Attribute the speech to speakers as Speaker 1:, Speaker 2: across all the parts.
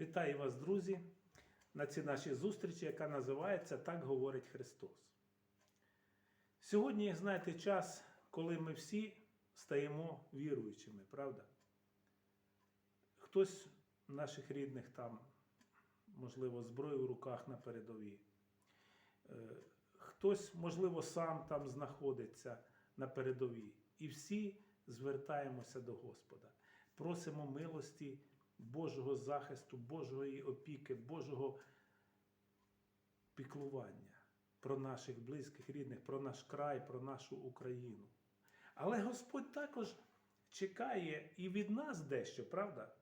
Speaker 1: Вітаю вас, друзі, на цій нашій зустрічі, яка називається Так говорить Христос. Сьогодні, знаєте, час, коли ми всі стаємо віруючими, правда? Хтось наших рідних там, можливо, зброю в руках на передовій. Е, Хтось, можливо, сам там знаходиться на передовій. І всі звертаємося до Господа. Просимо милості Божого захисту, Божої опіки, Божого піклування про наших близьких, рідних, про наш край, про нашу Україну. Але Господь також чекає і від нас дещо, правда?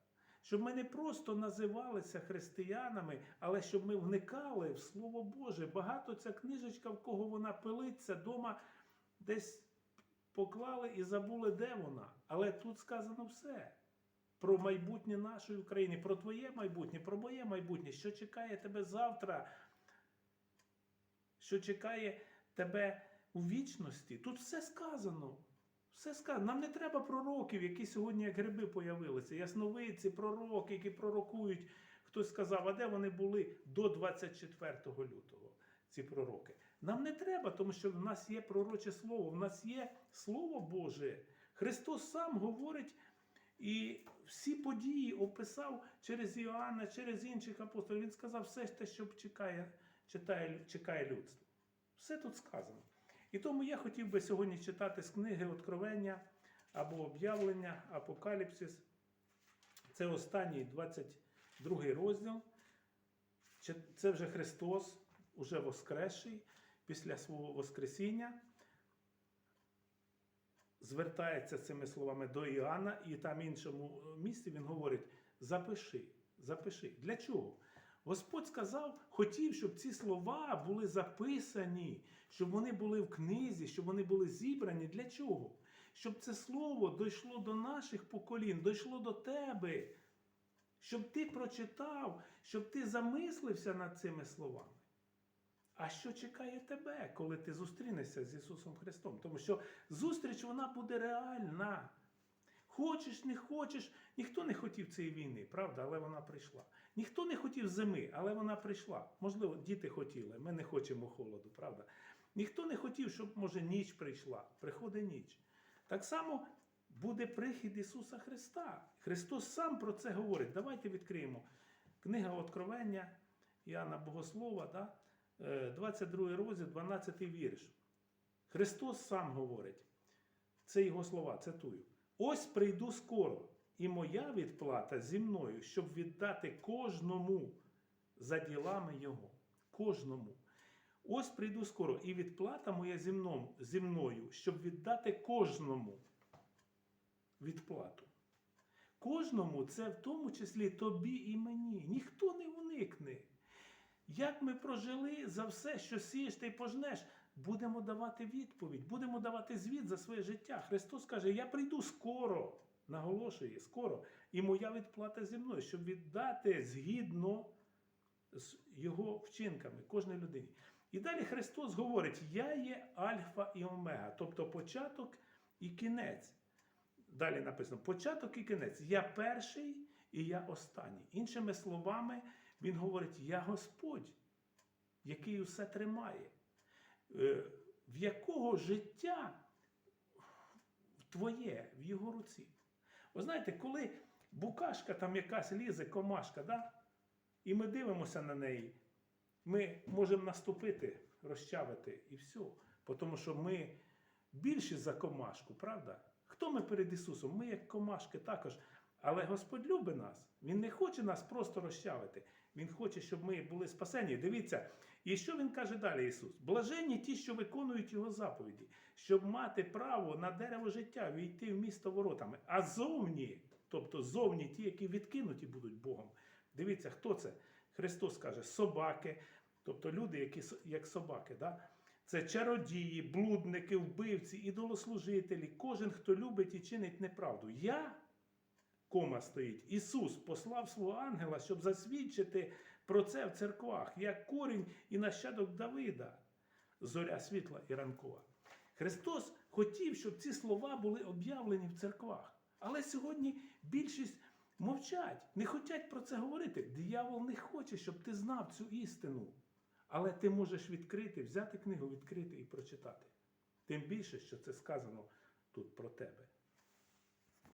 Speaker 1: Щоб ми не просто називалися християнами, але щоб ми вникали в Слово Боже. Багато ця книжечка, в кого вона пилиться, дома десь поклали і забули, де вона. Але тут сказано все. Про майбутнє нашої України, про твоє майбутнє, про моє майбутнє, що чекає тебе завтра, що чекає тебе у вічності. Тут все сказано. Все сказано. Нам не треба пророків, які сьогодні як гриби появилися. Ясновидці, пророки, які пророкують. Хтось сказав, а де вони були до 24 лютого, ці пророки. Нам не треба, тому що в нас є пророче слово, в нас є Слово Боже. Христос сам говорить і всі події описав через Іоанна, через інших апостолів. Він сказав все те, що чекає, читає, чекає людство. Все тут сказано. І тому я хотів би сьогодні читати з книги Откровення або об'явлення, Апокаліпсис. Це останній 22 розділ. Це вже Христос, уже воскресший, після свого Воскресіння. Звертається цими словами до Іоанна, і там іншому місці він говорить: запиши, запиши. Для чого? Господь сказав, хотів, щоб ці слова були записані, щоб вони були в книзі, щоб вони були зібрані. Для чого? Щоб це слово дійшло до наших поколінь, дійшло до тебе, щоб ти прочитав, щоб ти замислився над цими словами. А що чекає тебе, коли ти зустрінешся з Ісусом Христом? Тому що зустріч вона буде реальна. Хочеш, не хочеш, ніхто не хотів цієї війни, правда, але вона прийшла. Ніхто не хотів зими, але вона прийшла. Можливо, діти хотіли, ми не хочемо холоду, правда. Ніхто не хотів, щоб, може, ніч прийшла. Приходить ніч. Так само буде прихід Ісуса Христа. Христос сам про це говорить. Давайте відкриємо. Книга Откровення Іоанна Богослова, да? Е, 22 розділ, 12 вірш. Христос сам говорить. Це його слова, цитую. Ось прийду скоро, і моя відплата зі мною, щоб віддати кожному за ділами Його. Кожному. Ось прийду скоро, і відплата моя зі мною щоб віддати кожному відплату. Кожному це в тому числі тобі і мені. Ніхто не уникне. Як ми прожили за все, що сієш й пожнеш, будемо давати відповідь, будемо давати звіт за своє життя. Христос каже: Я прийду скоро, наголошує, скоро, і моя відплата зі мною, щоб віддати згідно з його вчинками кожній людині. І далі Христос говорить: Я є Альфа і Омега, тобто початок і кінець. Далі написано: початок і кінець. Я перший і я останній. Іншими словами, він говорить: Я Господь, який усе тримає, Е, в якого життя твоє в його руці. Ви знаєте, коли букашка там якась лізе, комашка, да? і ми дивимося на неї, ми можемо наступити, розчавити і все. Тому що ми більші за комашку, правда? Хто ми перед Ісусом? Ми як комашки також. Але Господь любить нас. Він не хоче нас просто розчавити. Він хоче, щоб ми були спасені. Дивіться, і що він каже далі, Ісус? Блаженні ті, що виконують Його заповіді, щоб мати право на дерево життя, війти в місто воротами. А зовні, тобто зовні ті, які відкинуті будуть Богом. Дивіться, хто це? Христос каже, собаки, тобто люди, які як собаки. Да? Це чародії, блудники, вбивці, ідолослужителі, кожен, хто любить і чинить неправду. Я кома стоїть. Ісус послав свого ангела, щоб засвідчити про це в церквах, як корінь і нащадок Давида, зоря світла і ранкова. Христос хотів, щоб ці слова були об'явлені в церквах. Але сьогодні більшість мовчать, не хочуть про це говорити. Диявол не хоче, щоб ти знав цю істину. Але ти можеш відкрити, взяти книгу, відкрити і прочитати. Тим більше, що це сказано тут про тебе.